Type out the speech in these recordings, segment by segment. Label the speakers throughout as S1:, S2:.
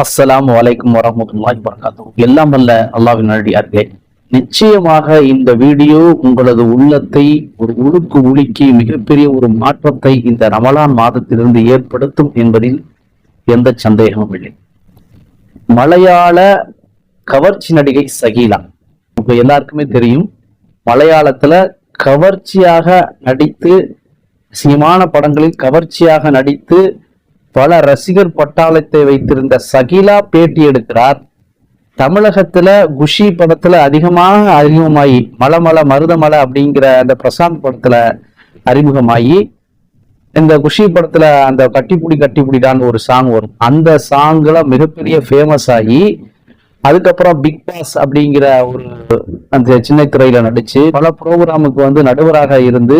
S1: அஸ்லாம் அலைக்கும் வரஹ்மத்துல்லாஹி வரகாத்து எல்லாம் வல்ல அல்லாவின் நல்லடியார்களே நிச்சயமாக இந்த வீடியோ உங்களது உள்ளத்தை ஒரு உழுக்கு உலுக்கி மிகப்பெரிய ஒரு மாற்றத்தை இந்த ரமலான் மாதத்திலிருந்து ஏற்படுத்தும் என்பதில் எந்த சந்தேகமும் இல்லை. மலையாள கவர்ச்சி நடிகை சகீலா. உங்க எல்லாருக்குமே தெரியும் மலையாளத்துல கவர்ச்சியாக நடித்து சினிமான படங்களில் கவர்ச்சியாக நடித்து பல ரசிகர் பட்டாளத்தை வைத்திருந்த சகிலா பேட்டி எடுக்கிறார். தமிழகத்துல குஷி படத்துல அதிகமாக அறிமுகமாகி மலமல மருதமலை அப்படிங்கிற அந்த பிரசாந்த் படத்துல அறிமுகமாகி இந்த குஷி படத்துல அந்த கட்டிப்புடி கட்டிப்புடிடான்னு ஒரு சாங் வரும். அந்த சாங்ல மிகப்பெரிய ஃபேமஸ் ஆகி அதுக்கப்புறம் பிக் பாஸ் அப்படிங்கிற ஒரு அந்த சின்ன திரையில நடிச்சு பல ப்ரோக்ராமுக்கு வந்து நடுவராக இருந்து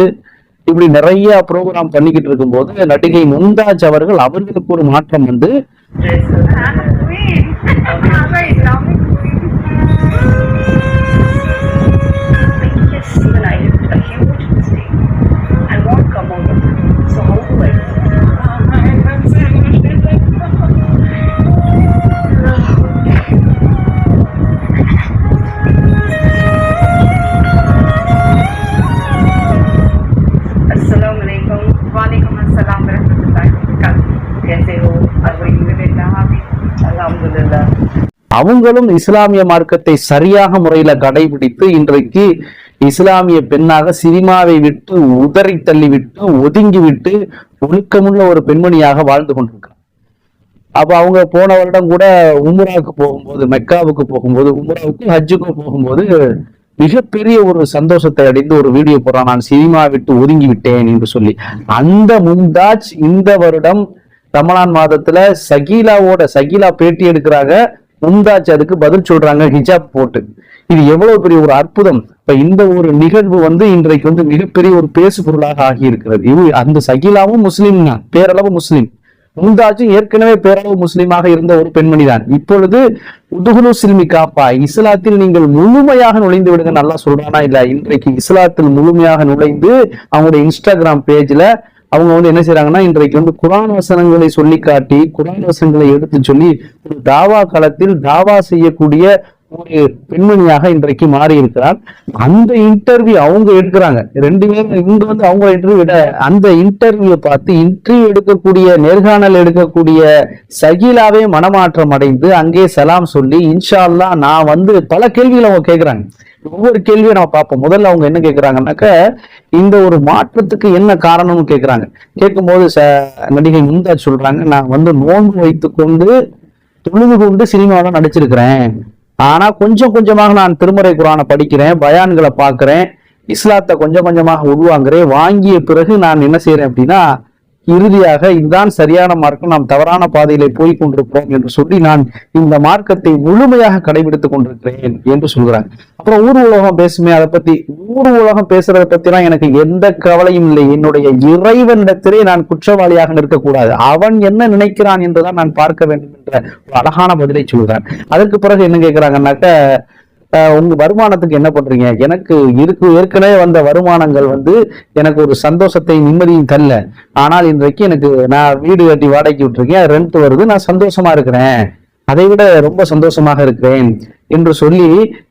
S1: இப்படி நிறைய ப்ரோக்ராம் பண்ணிக்கிட்டு இருக்கும்போது நடிகை மும்தாஜ் அவர்கள் அவர்களுக்கு ஒரு மாற்றம் வந்து அவங்களும் இஸ்லாமிய மார்க்கத்தை சரியாக முறையில கடைபிடித்து இன்றைக்கு இஸ்லாமிய பெண்ணாக சினிமாவை விட்டு உதறி தள்ளிவிட்டு ஒதுங்கி விட்டு ஒழுக்கமுள்ள ஒரு பெண்மணியாக வாழ்ந்து கொண்டிருக்கிறார். அப்ப அவங்க போன வருடம் கூட உம்ராவுக்கு போகும்போது மெக்காவுக்கு போகும்போது உம்ராவுக்கு ஹஜ்ஜுக்கு போகும்போது மிகப்பெரிய ஒரு சந்தோஷத்தை அடைந்து ஒரு வீடியோ போடுறான். நான் சினிமா விட்டு ஒதுங்கி விட்டேன் என்று சொல்லி. அந்த மும்தாஜ் இந்த வருடம் ரமலான் மாதத்துல சகீலாவோட சகீலா பேட்டி எடுக்கிறாங்க. மும்தாஜ் அதுக்கு பதில் சொல்றாங்க ஹிஜாப் போட்டு. இது எவ்வளவு பெரிய ஒரு அற்புதம். இப்ப இந்த ஒரு நிகழ்வு வந்து இன்றைக்கு வந்து மிகப்பெரிய ஒரு பேசு பொருளாக ஆகி இருக்கிறது இது அந்த சகிலாவும் முஸ்லீம் தான் பேரளவு முஸ்லீம். மும்தாஜும் ஏற்கனவே பேரளவு முஸ்லீமாக இருந்த ஒரு பெண்மணி தான். இப்பொழுது உதுகுலு சில்மி காப்பா இஸ்லாத்தில் நீங்கள் முழுமையாக நுழைந்து விடுங்க நல்லா சொல்றானா இல்ல இன்றைக்கு இஸ்லாத்தில் முழுமையாக நுழைந்து அவங்களுடைய இன்ஸ்டாகிராம் பேஜ்ல அவங்க வந்து என்ன செய்யறாங்கன்னா இன்றைக்கு வந்து குரான் வசனங்களை சொல்லி காட்டி குரான் வசனங்களை எடுத்து சொல்லி ஒரு தாவா களத்தில் தாவா செய்யக்கூடிய ஒரு பெண்மணியாக இன்றைக்கு மாறி இருக்கிறார் அந்த இன்டர்வியூ அவங்க எடுக்கிறாங்க. ரெண்டு பேரும் வந்து அவங்க இன்டர்வியூ விட அந்த இன்டர்வியூ பார்த்து இன்டர்வியூ எடுக்கக்கூடிய நேர்காணல் எடுக்கக்கூடிய சகிலாவே மனமாற்றம் அடைந்து அங்கே சலாம் சொல்லி இன்ஷால்லா நான் வந்து பல கேள்விகள் அவங்க கேட்கிறாங்க. ஒவ்வொரு கேள்வியும் நம்ம பார்ப்போம். முதல்ல அவங்க என்ன கேட்கிறாங்கன்னாக்க இந்த ஒரு மாற்றத்துக்கு என்ன காரணம்னு கேட்கறாங்க. கேட்கும்போது ச நடிகை முந்தா சொல்றாங்க நான் வந்து நோன்பு வைத்துக்கொண்டு தொழுது கொண்டு சினிமாவில் நடிச்சிருக்கிறேன். ஆனா கொஞ்சம் கொஞ்சமாக நான் திருமறை குரானை படிக்கிறேன் பயான்களை பார்க்கிறேன் இஸ்லாத்தை கொஞ்சம் கொஞ்சமாக உருவாங்குறேன் வாங்கிய பிறகு நான் என்ன செய்கிறேன் அப்படின்னா இறுதியாக இதுதான் சரியான மார்க்கம் நாம் தவறான பாதையிலே போய் கொண்டிருக்கிறோம் என்று சொல்லி நான் இந்த மார்க்கத்தை முழுமையாக கடைபிடித்துக் கொண்டிருக்கிறேன் என்று சொல்கிறாங்க அப்புறம் ஊர் உலகம் பேசுமே அதை பத்தி ஊர் உலகம் பேசுறதை பத்திலாம் எனக்கு எந்த கவலையும் இல்லை. என்னுடைய இறைவனிடத்திலே நான் குற்றவாளியாக நிற்கக்கூடாது. அவன் என்ன நினைக்கிறான் என்றுதான் நான் பார்க்க வேண்டும் என்ற ஒரு அழகான பதிலை சொல்கிறான் அதற்கு பிறகு என்ன கேட்கிறாங்கன்னாக்க உங்க வருமானத்துக்கு என்ன பண்றீங்க? எனக்கு இருக்கு ஏற்கனவே வந்த வருமானங்கள் வந்து எனக்கு ஒரு சந்தோஷத்தை நிம்மதியும் தரல. ஆனால் இன்றைக்கு எனக்கு நான் வீடு கட்டி வாடகைக்கு விட்டுருக்கேன். ரெண்ட் வருது. நான் சந்தோஷமா இருக்கிறேன். அதை விட ரொம்ப சந்தோஷமாக இருக்கிறேன் என்று சொல்லி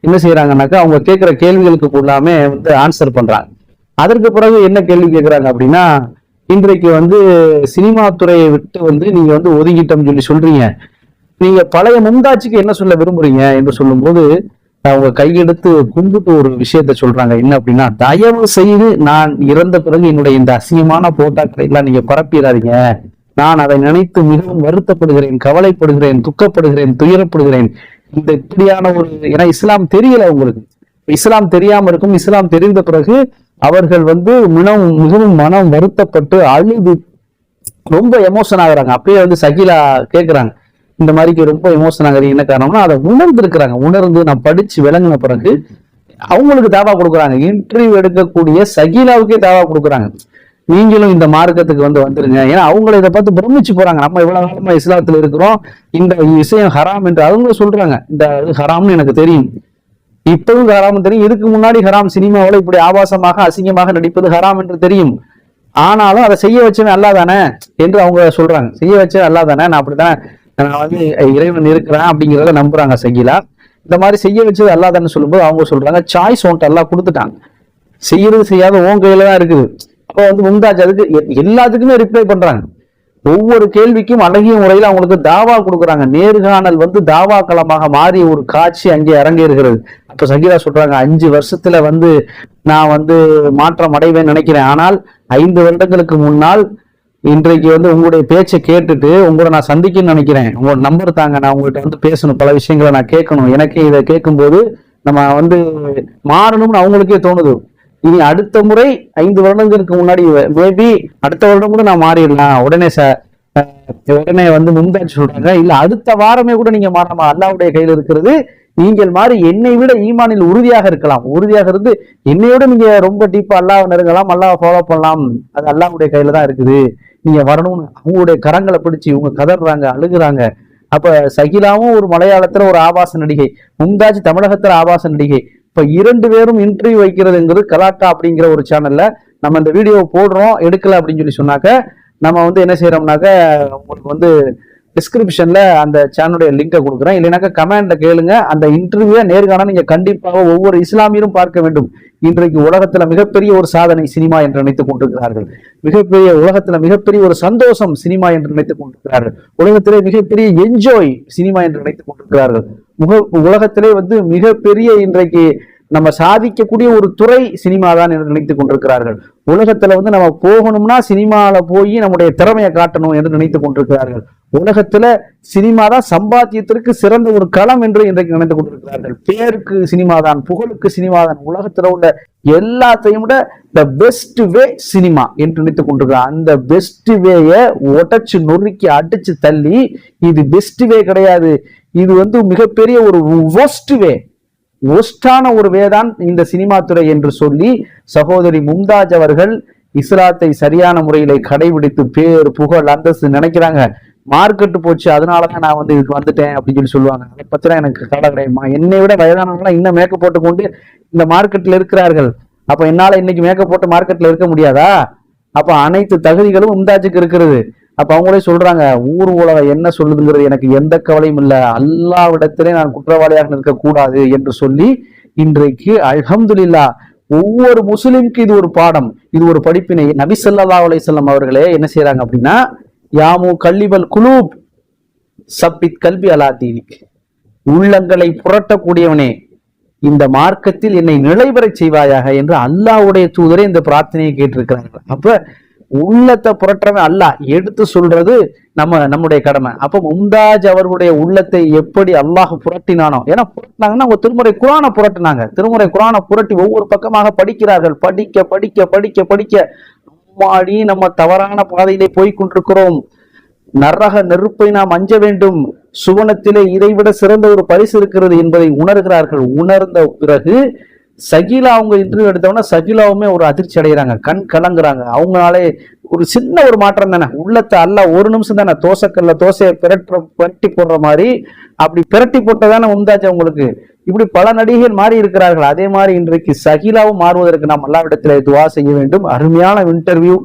S1: என்ன செய்யறாங்கன்னாக்கா அவங்க கேட்கிற கேள்விகளுக்கு எல்லாமே வந்து ஆன்சர் பண்றாங்க. அதற்கு பிறகு என்ன கேள்வி கேட்குறாங்க அப்படின்னா இன்றைக்கு வந்து சினிமா துறையை விட்டு வந்து நீங்க வந்து ஒதுங்கிட்டோம்னு சொல்லி சொல்றீங்க. நீங்க பழைய முந்தாட்சிக்கு என்ன சொல்ல விரும்புறீங்க? என்று சொல்லும்போது அவங்க கையெடுத்து கும்பிட்டு ஒரு விஷயத்த சொல்றாங்க. என்ன அப்படின்னா தயவு செய்து நான் இறந்த பிறகு என்னுடைய இந்த அசிங்கமான போட்டாக்களை எல்லாம் நீங்க பரப்பிடாதீங்க. நான் அதை நினைத்து மிகவும் வருத்தப்படுகிறேன் கவலைப்படுகிறேன் துக்கப்படுகிறேன் துயரப்படுகிறேன். இந்த இப்படியான ஒரு ஏன்னா இஸ்லாம் தெரியல உங்களுக்கு. இஸ்லாம் தெரியாம இருக்கும் இஸ்லாம் தெரிந்த பிறகு அவர்கள் வந்து மிகவும் மிகவும் மனம் வருத்தப்பட்டு அழுது ரொம்ப எமோஷன் ஆகுறாங்க. அப்பயே வந்து சகிலா கேட்குறாங்க இந்த மாதிரிக்கு ரொம்ப எமோஷன் ஆகுறது என்ன காரணம்னா அதை உணர்ந்து இருக்கிறாங்க உணர்ந்து நான் படிச்சு விளங்கின பிறகு அவங்களுக்கு தாவா கொடுக்குறாங்க. இன்டர்வியூ எடுக்கக்கூடிய சகிலாவுக்கே தாவா கொடுக்குறாங்க. நீங்களும் இந்த மார்க்கத்துக்கு வந்து வந்துருங்க. ஏன்னா அவங்கள இதை பார்த்து பிரமிச்சு போறாங்க. நம்ம இவ்வளவு காலமா இஸ்லாத்துல இருக்கிறோம். இந்த விஷயம் ஹராம் என்று அவங்களும் சொல்றாங்க. இந்த இது ஹராம்னு எனக்கு தெரியும். இப்பவும் ஹராம் தெரியும். இதுக்கு முன்னாடி ஹராம் சினிமாவில் இப்படி ஆபாசமாக அசிங்கமாக நடிப்பது ஹராம் என்று தெரியும். ஆனாலும் அதை செய்ய வச்சவன் அல்லா தானே என்று அவங்க சொல்றாங்க. செய்ய வச்சவன் அல்லா தானே. நான் அப்படிதான் நான் வந்து இறைவன் இருக்கிறேன் அப்படிங்கிறத நம்புறாங்க சகிலா. இந்த மாதிரி செய்ய வச்சது அல்லாதான்னு சொல்லும்போது அவங்க சொல்றாங்க சாய்ஸ் உன்ட்டு எல்லாம் கொடுத்துட்டாங்க. செய்யறது செய்யாத உன் கையில தான் இருக்குது. அப்போ வந்து மும்தாஜ் அதுக்கு எல்லாத்துக்குமே ரிப்ளை பண்றாங்க. ஒவ்வொரு கேள்விக்கும் அழகிய முறையில் அவங்களுக்கு தாவா கொடுக்குறாங்க. நேர்காணல் வந்து தாவா களமாக மாறி ஒரு காட்சி அங்கே அரங்கேறுகிறது. அப்ப சங்கீதா சொல்றாங்க அஞ்சு வருஷத்துல வந்து நான் வந்து மாற்றம் அடைவேன்னு நினைக்கிறேன். ஆனால் ஐந்து வருடங்களுக்கு முன்னால் இன்றைக்கு வந்து உங்களுடைய பேச்சை கேட்டுட்டு உங்களை நான் சந்திக்கணும்னு நினைக்கிறேன். உங்களோட நம்பர் தாங்க. நான் உங்கள்கிட்ட வந்து பேசணும். பல விஷயங்களை நான் கேட்கணும். எனக்கு இதை கேட்கும்போது நம்ம வந்து மாறணும்னு அவங்களுக்கே தோணுது. இனி அடுத்த முறை ஐந்து வருடங்களுக்கு முன்னாடி மேபி அடுத்த வருடம் கூட நான் மாறிடலாம். உடனே ச உடனே வந்து முந்தாஜ் சொல்றாங்க. இல்ல அடுத்த வாரமே கூட நீங்க மாறலாமா அல்லாவுடைய கையில் இருக்கிறது நீங்கள் மாதிரி என்னை விட ஈமானில் உறுதியாக இருக்கலாம். உறுதியாக இருந்து என்னை விட நீங்க ரொம்ப டீப்பா அல்லாஹ் நெருங்கலாம் அல்லாஹ் ஃபாலோ பண்ணலாம். அது அல்லாஹுடைய கையில தான் இருக்குது. நீங்க வரணும்னு அவங்களுடைய கரங்களை பிடிச்சு இவங்க கதறாங்க அழுகுறாங்க. அப்ப சகிலாவும் ஒரு மலையாளத்துல ஒரு ஆபாச நடிகை மும்தாஜ் தமிழகத்துல ஆபாச நடிகை. இப்ப இரண்டு பேரும் இன்டர்வியூ வைக்கிறதுங்கிறது கலாட்டா அப்படிங்கிற ஒரு சேனல்ல நம்ம இந்த வீடியோ போடுறோம் எடுக்கல அப்படின்னு சொல்லி சொன்னாக்க நம்ம வந்து என்ன செய்யறோம்னாக்க உங்களுக்கு வந்து டிஸ்கிரிப்ஷன்ல அந்த சேனலுடைய லிங்கை கொடுக்குறேன். இல்லைனாக்கா கமெண்ட்ல கேளுங்க. அந்த இன்டர்வியூவை நேர்காணல் நீங்க கண்டிப்பாக ஒவ்வொரு இஸ்லாமியரும் பார்க்க வேண்டும். இன்றைக்கு உலகத்துல மிகப்பெரிய ஒரு சாதனை சினிமா என்று நினைத்துக் கொண்டிருக்கிறார்கள். மிகப்பெரிய உலகத்துல மிகப்பெரிய ஒரு சந்தோஷம் சினிமா என்று நினைத்துக் கொண்டிருக்கிறார்கள். உலகத்திலே மிகப்பெரிய என்ஜாய் சினிமா என்று நினைத்துக் கொண்டிருக்கிறார்கள். முக உலகத்திலே வந்து மிகப்பெரிய இன்றைக்கு நம்ம சாதிக்கக்கூடிய ஒரு துறை சினிமா தான் என்று நினைத்துக் கொண்டிருக்கிறார்கள். உலகத்துல வந்து நம்ம போகணும்னா சினிமாவில் போய் நம்முடைய திறமையை காட்டணும் என்று நினைத்துக் கொண்டிருக்கிறார்கள். உலகத்துல சினிமா தான் சம்பாத்தியத்திற்கு சிறந்த ஒரு களம் என்று இன்றைக்கு நினைத்து கொண்டிருக்கிறார்கள். பேருக்கு சினிமா தான் புகழுக்கு சினிமா தான் உலகத்துல உள்ள எல்லாத்தையும் விட த பெஸ்ட் வே சினிமா என்று நினைத்துக் கொண்டிருக்கிறார். அந்த பெஸ்ட் வேய உடைச்சு நொறுக்கி அடிச்சு தள்ளி இது பெஸ்ட் வே கிடையாது. இது வந்து மிகப்பெரிய ஒரு ஒஸ்ட் வே ஒஸ்டான ஒரு வேதான் இந்த சினிமா துறை என்று சொல்லி சகோதரி மும்தாஜ் அவர்கள் இஸ்லாத்தை சரியான முறையில கடைபிடித்து பேர் புகழ் அந்தஸ்து நினைக்கிறாங்க. மார்க்கெட்டு போச்சு அதனால தான் நான் வந்து இதுக்கு வந்துட்டேன் அப்படின்னு சொல்லி சொல்லுவாங்க. அதை பத்திலாம் எனக்கு கவலை கிடையாதுமா என்னை விட வயதானவங்களாம் இன்னும் மேக்கப் போட்டு கொண்டு இந்த மார்க்கெட்டில் இருக்கிறார்கள். அப்போ என்னால் இன்னைக்கு மேக்கப் போட்டு மார்க்கெட்டில் இருக்க முடியாதா? அப்போ அனைத்து தகுதிகளும் இந்தாச்சுக்கு இருக்கிறது. அப்போ அவங்களே சொல்கிறாங்க ஊர் உலகம் என்ன சொல்லுதுங்கிறது எனக்கு எந்த கவலையும் இல்லை. அல்லாவிடத்திலே நான் குற்றவாளியாக இருக்கக்கூடாது என்று சொல்லி இன்றைக்கு அல்ஹம்துலில்லா ஒவ்வொரு முஸ்லிம்க்கு இது ஒரு பாடம். இது ஒரு படிப்பினை. நபி ஸல்லல்லாஹு அலைஹி அவர்களே என்ன செய்கிறாங்க அப்படின்னா யாமு கல்லிபல் குலூப். சப்பித் கல்வி அலா தீனிக். உள்ளங்களை புரட்டக்கூடியவனே இந்த மார்க்கத்தில் என்னை நிலைபெறச் செய்வாயாக என்று அல்லாஹ்வுடைய தூதரே இந்த பிரார்த்தனையை கேட்டிருக்கிறார்கள். அப்ப உள்ளத்தை புரட்டுறவன் அல்லாஹ் எடுத்து சொல்றது நம்ம நம்முடைய கடமை. அப்ப மும்தாஜ் அவர்களுடைய உள்ளத்தை எப்படி அல்லாஹ் புரட்டினானோ ஏன்னா புரட்டினாங்கன்னா அவங்க திருமுறை குரானை புரட்டினாங்க. திருமுறை குரானை புரட்டி ஒவ்வொரு பக்கமாக படிக்கிறார்கள். படிக்க படிக்க படிக்க படிக்க. மாடி நம்ம தவறான பாதையிலே போய் கொண்டிருக்கிறோம். நரக நெருப்பை நாம் அஞ்ச வேண்டும். சுவனத்திலே இதைவிட சிறந்த ஒரு பரிசு இருக்கிறது என்பதை உணர்கிறார்கள். உணர்ந்த பிறகு சகிலா அவங்க இன்டர்வியூ எடுத்தவொன்னா சகிலாவுமே ஒரு அதிர்ச்சி அடைகிறாங்க. கண் கலங்குறாங்க. அவங்களாலே ஒரு சின்ன ஒரு மாற்றம் தானே. உள்ளத்தை அல்ல ஒரு நிமிஷம் தானே. தோசைக்கல்ல தோசையை பிரட்ட பிரட்டி போடுற மாதிரி அப்படி பிரட்டி போட்டதானே உந்தாச்சு அவங்களுக்கு. இப்படி பல நடிகைகள் மாறி இருக்கிறார்கள். அதே மாதிரி இன்றைக்கு சகிலாவும் மாறுவதற்கு நாம் எல்லாவிடத்தில் துவா செய்ய வேண்டும். அருமையான இன்டர்வியூ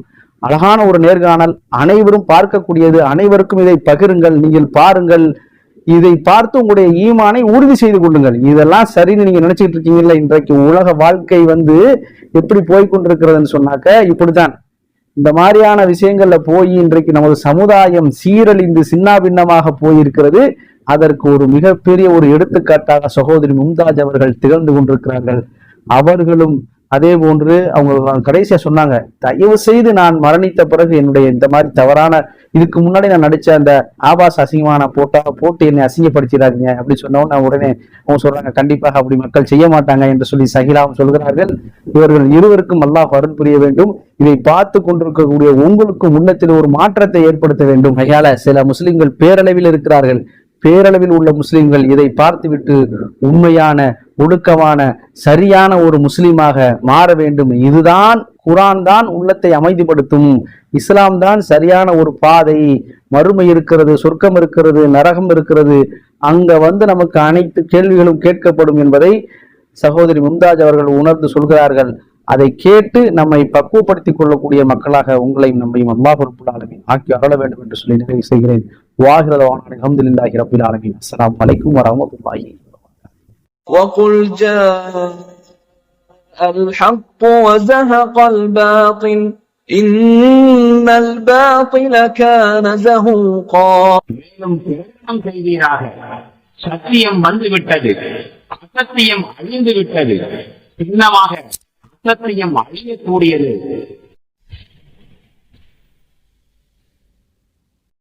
S1: அழகான ஒரு நேர்காணல் அனைவரும் பார்க்கக்கூடியது அனைவருக்கும் இதை பகிருங்கள் நீங்கள் பாருங்கள். இதை பார்த்து உங்களுடைய ஈமானை உறுதி செய்து கொள்ளுங்கள். இதெல்லாம் சரின்னு நீங்க நினைச்சிட்டு இருக்கீங்கல்ல இன்றைக்கு உலக வாழ்க்கை வந்து எப்படி போய்கொண்டிருக்கிறதுன்னு சொன்னாக்க இப்படித்தான். இந்த மாதிரியான விஷயங்கள்ல போய் இன்றைக்கு நமது சமுதாயம் சீரழிந்து சின்னாபின்னமாக போயிருக்கிறது. அதற்கு ஒரு மிகப்பெரிய ஒரு எடுத்துக்காட்டாக சகோதரி மும்தாஜ் அவர்கள் திகழ்ந்து கொண்டிருக்கிறார்கள். அவர்களும் அதே போன்று அவங்க கடைசியா சொன்னாங்க தயவு செய்து நான் மரணித்த பிறகு என்னுடைய இந்த மாதிரி தவறான இதுக்கு முன்னாடி நான் நடிச்ச அந்த ஆபாஸ் அசிங்கமான போட்டா போட்டு என்னை அசிங்கப்படுத்திடாதீங்க அப்படி சொன்னவொன்னு உடனே அவங்க சொல்றாங்க கண்டிப்பாக அப்படி மக்கள் செய்ய மாட்டாங்க என்று சொல்லி சகிலாவும் சொல்கிறார்கள். இவர்கள் இருவருக்கும் அல்லாஹ் அருள் புரிய வேண்டும். இதை பார்த்து கொண்டிருக்கக்கூடிய உங்களுக்கும் உள்ளத்தில் ஒரு மாற்றத்தை ஏற்படுத்த வேண்டும். கையால சில முஸ்லிம்கள் பேரளவில் இருக்கிறார்கள். பேரளவில் உள்ள முஸ்லிம்கள் இதை பார்த்துவிட்டு உண்மையான ஒடுக்கமான சரியான ஒரு முஸ்லீமாக மாற வேண்டும். இதுதான் குரான் தான் உள்ளத்தை அமைதிப்படுத்தும். இஸ்லாம் தான் சரியான ஒரு பாதை. மறுமை இருக்கிறது சொர்க்கம் இருக்கிறது நரகம் இருக்கிறது. அங்க வந்து நமக்கு அனைத்து கேள்விகளும் கேட்கப்படும் என்பதை சகோதரி மும்தாஜ் அவர்கள் உணர்ந்து சொல்கிறார்கள். அதை கேட்டு நம்மை பக்குவப்படுத்திக் கொள்ளக்கூடிய மக்களாக உங்களையும் நம்மையும் அல்லாஹ் ரப்புல் ஆலமீன் ஆக்கி அருள வேண்டும் என்று சொல்லி நிறைவு செய்கிறேன் வாகிரதவான அல்ஹம்துலில்லாஹி ரப்பில் ஆலமீன் அஸ்ஸலாமு அலைக்கும் வரஹ்மத்துல்லாஹி
S2: وقل جاء الحق وزهق الباطل إن الباطل كان زهوقا
S3: மேலும் பிரகடனம் செய்வீராக சத்தியம் வந்து விட்டது அசத்தியம் அழிந்து விட்டது சின்னமாக அசத்தியம் அழியக்கூடியது